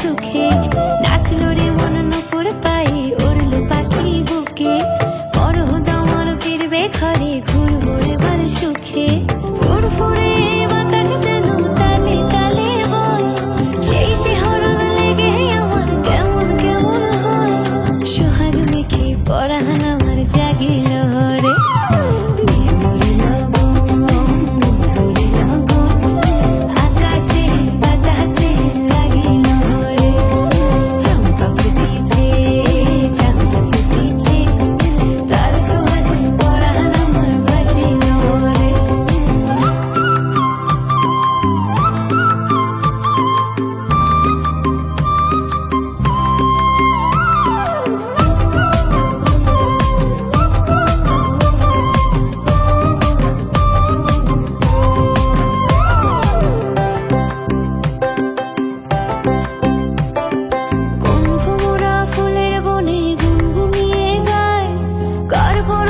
সুখে। নাচলো রে মন নপুর পায়ে উড়লো পাখি বুকে। বড় দামর ফিরবে ঘরে, ঘুরবো এবার সুখে। ফুরফুরে বাতাস তালে তালে বয় সেই শিহরণ লেগে আমার কেমন কেমন পড়া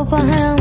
উপহার